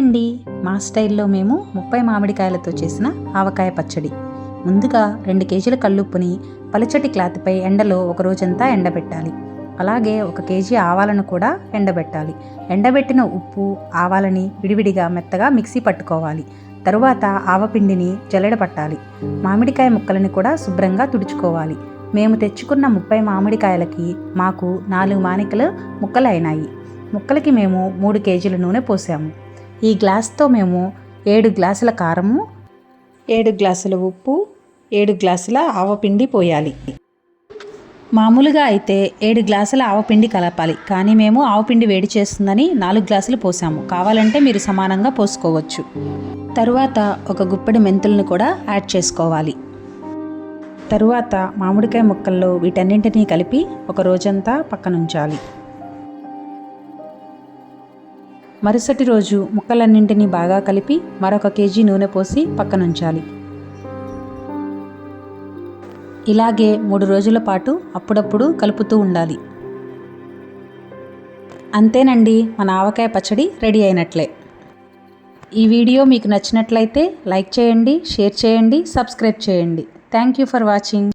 అండి మా స్టైల్లో మేము ముప్పై మామిడికాయలతో చేసిన ఆవకాయ పచ్చడి. ముందుగా రెండు కేజీల కల్లుప్పుని పలుచటి క్లాత్పై ఎండలో ఒక రోజంతా ఎండబెట్టాలి. అలాగే ఒక కేజీ ఆవాలను కూడా ఎండబెట్టాలి. ఎండబెట్టిన ఉప్పు ఆవాలని విడివిడిగా మెత్తగా మిక్సీ పట్టుకోవాలి. తరువాత ఆవపిండిని జల్లెడ పట్టాలి. మామిడికాయ ముక్కలని కూడా శుభ్రంగా తుడుచుకోవాలి. మేము తెచ్చుకున్న ముప్పై మామిడికాయలకి మాకు నాలుగు మానికలు ముక్కలు అయినాయి ముక్కలకి మేము మూడు కేజీల నూనె పోసాము. ఈ గ్లాస్తో మేము ఏడు గ్లాసుల కారము ఏడు గ్లాసుల ఉప్పు ఏడు గ్లాసుల ఆవపిండి పోయాలి. మామూలుగా అయితే ఏడు గ్లాసుల ఆవపిండి కలపాలి కానీ మేము ఆవపిండి వేడి చేస్తుందని నాలుగు గ్లాసులు పోసాము. కావాలంటే మీరు సమానంగా పోసుకోవచ్చు. తరువాత ఒక గుప్పెడు మెంతులను కూడా యాడ్ చేసుకోవాలి. తరువాత మామిడికాయ ముక్కల్లో వీటన్నింటినీ కలిపి ఒక రోజంతా పక్కనుంచాలి. మరుసటి రోజు ముక్కలన్నింటినీ బాగా కలిపి మరొక కేజీ నూనె పోసి పక్కనుంచాలి. ఇలాగే మూడు రోజుల పాటు అప్పుడప్పుడు కలుపుతూ ఉండాలి. అంతేనండి మన ఆవకాయ పచ్చడి రెడీ అయినట్లే. ఈ వీడియో మీకు నచ్చినట్లయితే లైక్ చేయండి షేర్ చేయండి సబ్స్క్రైబ్ చేయండి. Thank you for watching.